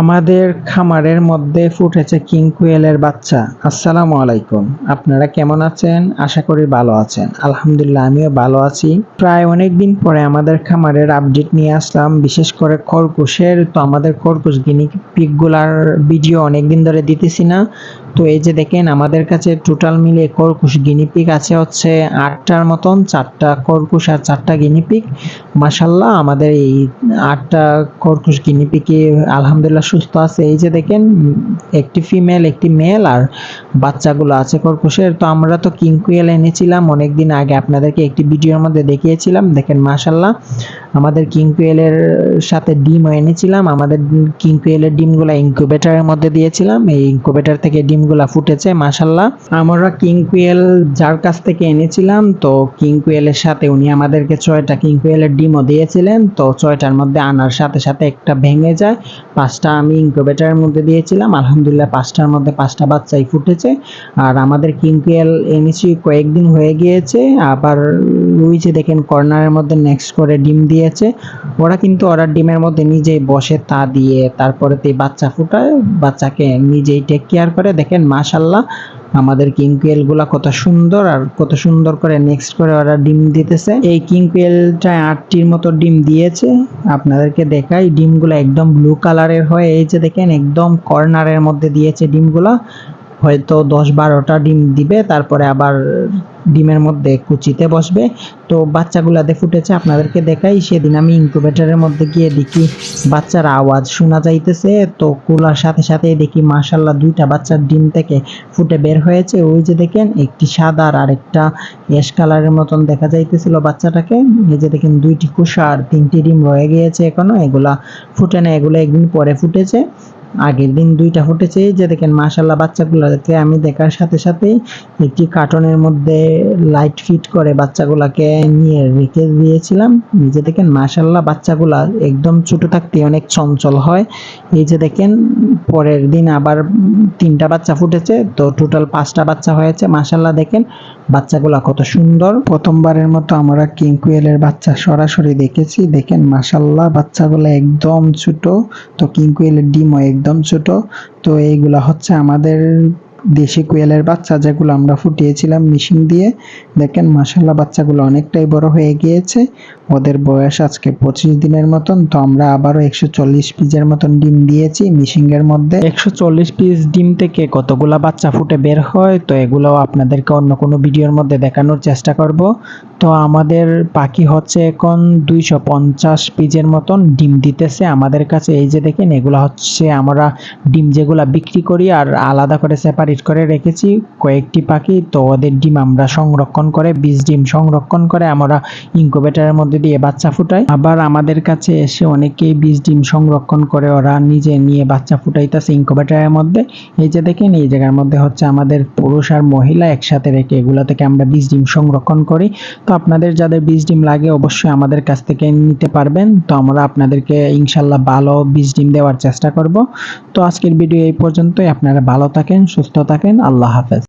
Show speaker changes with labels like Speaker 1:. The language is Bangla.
Speaker 1: আমাদের খামারের মধ্যে ফুটেছে কিং কুয়েলের বাচ্চা। আসসালামু আলাইকুম। আপনারা কেমন আছেন? আশা করি ভালো আছেন। আলহামদুলিল্লাহ, আমিও ভালো আছি। প্রায় অনেক দিন পরে আমাদের খামারের আপডেট নিয়ে আসলাম। বিশেষ করে খরগোশের। তো আমাদের খরগোশ গিনি পিকগুলার ভিডিও অনেক দিন ধরে দিতেছি না। তো এই যে দেখেন, আমাদের কাছে টোটাল মিলে খরগোশ গিনিপিক আছে হচ্ছে আটটার মতন। চারটা খরগোশ আর চারটা গিনিপিক মাসাল্লাহ আমাদের এই আটটা খরগোশ গিনিপিকে আলহামদুলিল্লাহ সুস্থ আছে। এই যে দেখেন একটি ফিমেল একটি মেল আর বাচ্চাগুলো আছে খরগোশের তো আমরা তো কিংকুয়েল এনেছিলাম অনেক দিন আগে আপনাদেরকে একটি ভিডিওর মধ্যে দেখিয়েছিলাম, দেখেন মাসাল্লাহ আমাদের কিংকুয়েলের সাথে ডিমও এনেছিলাম, আমাদের কিংকুয়েলের ডিমগুলো ইনকিউবেটরের মধ্যে দিয়েছিলাম, এই ইনকিউবেটর থেকে ডিমগুলা ফুটেছে মাসাল্লাহ আমরা কিংকুয়েল যার কাছ থেকে এনেছিলাম, তো কিংকুয়েলের সাথে উনি আমাদেরকে ছয়টা কিংকুয়েলের ডিমও দিয়েছিলেন, তো ছয়টার মধ্যে আনার সাথে সাথে একটা ভেঙে যায়, পাঁচটা আমি ইনকিউবেটরের মধ্যে দিয়েছিলাম, আলহামদুলিল্লাহ পাঁচটার মধ্যে পাঁচটা বাচ্চাই ফুটেছে। আর আমাদের কিংকুয়েল এনেছি কয়েকদিন হয়ে গিয়েছে, আবার যে দেখেন কর্নারের মধ্যে নেক্সট করে ডিম দিয়েছে। ওরা কিন্তু ওরা ডিমের মধ্যে নিজেই বসে তা দিয়ে তারপরে তে বাচ্চা ফুটায়, বাচ্চাকে নিজেই টেক কেয়ার করে। দেখেন মাশাল্লাহ, আমাদেরগুলা কত সুন্দর আর কত সুন্দর করে নেক্সট করে ওরা ডিম দিতেছে। এই কিংকুয়েলটা আটটির মতো ডিম দিয়েছে। আপনাদেরকে দেখাই, ডিমগুলো একদম ব্লু কালারের হয়। এই যে দেখেন, একদম কর্নারের মধ্যে দিয়েছে ডিমগুলা। হয়তো দশ বারোটা ডিম দিবে, তারপরে আবার ডিমের মধ্যে কুচিতে বসবে। তো বাচ্চাগুলাতে ফুটেছে, আপনাদেরকে দেখাই, সেদিন আমি ইনকুবেটরের মধ্যে গিয়ে দেখি বাচ্চার আওয়াজ শোনা যাইতেছে। তো কুলার সাথে সাথে দেখি মাশাল্লাহ দুইটা বাচ্চার ডিম থেকে ফুটে বের হয়েছে। ওই যে দেখেন, একটি সাদা আর আরেকটা অ্যাশ কালারের মতন দেখা যাইতেছিল বাচ্চাটাকে। এই যে দেখেন, দুইটি কুষা আর তিনটি ডিম রয়ে গিয়েছে এখনও। এগুলা ফুটে না, এগুলো একদিন পরে ফুটেছে। আগের দিন দুইটা ফুটেছে যে দেখেন মাশাল্লাহ বাচ্চাগুলোকে আমি দেখার সাথে সাথে একটি কার্টনের মধ্যে লাইট ফিট করে বাচ্চাগুলাকে নিয়ে রেখে দিয়েছিলাম। যে দেখেন মাশাল্লাহ বাচ্চাগুলা একদম ছোট থাকতে অনেক চঞ্চল হয়। এই যে দেখেন পরের দিন আবার তিনটা বাচ্চা ফুটেছে, তো টোটাল পাঁচটা বাচ্চা হয়েছে। মাশাল্লাহ দেখেন বাচ্চাগুলা কত সুন্দর। প্রথমবারের মতো আমরা কিংকুয়েলের বাচ্চা সরাসরি দেখেছি। দেখেন মাসাল্লাহ বাচ্চাগুলো একদম ছোট। তো কিংকুয়েলের ডিমও একদম ছোট। তো এইগুলা হচ্ছে আমাদের দেশি কোয়েলের বাচ্চা যেগুলো আমরা ফুটিয়েছিলাম মেশিন দিয়ে, দেখেন মাশাল্লাহ বাচ্চাগুলো অনেকটাই বড় হয়ে গিয়েছে। ওদের বয়স আজকে পঁচিশ দিনের মতন, তো আমরা আবারও একশো চল্লিশ পিসের মতন ডিম দিয়েছি মিশিংয়ের মধ্যে। একশো চল্লিশ পিস ডিম থেকে কতগুলা বাচ্চা ফুটে বের হয়, তো এগুলোও আপনাদেরকে অন্য কোনো ভিডিওর মধ্যে দেখানোর চেষ্টা করব। তো আমাদের পাখি হচ্ছে এখন দুইশো পঞ্চাশ পিজের মতন ডিম দিতেছে আমাদের কাছে। এই যে দেখেন, এগুলো হচ্ছে আমরা ডিম যেগুলা বিক্রি করি আর আলাদা করে সেপারেট করে রেখেছি। কয়েকটি পাখি তো ওদের ডিম আমরা সংরক্ষণ করে, বীজ ডিম সংরক্ষণ করে আমরা ইনকুবেটরের মধ্যে দিয়ে বাচ্চা ফুটাই। আবার আমাদের কাছে এসে অনেকেই বীজ ডিম সংরক্ষণ করে, ওরা নিজে নিয়ে বাচ্চা ফুটাইতেছে ইনকুবেটরের মধ্যে। এই যে দেখেন, এই জায়গার মধ্যে হচ্ছে আমাদের পুরুষ আর মহিলা একসাথে রেখে এগুলো থেকে আমরা বীজ ডিম সংরক্ষণ করি। তো আপনাদের যাদের বীজ ডিম লাগে অবশ্যই আমাদের কাছ থেকে নিতে পারবেন। তো আমরা আপনাদেরকে ইনশাল্লাহ ভালো বীজ ডিম দেওয়ার চেষ্টা করব। তো আজকের ভিডিও এই পর্যন্তই। আপনারা ভালো থাকেন, সুস্থ থাকেন আল্লাহ হাফেজ।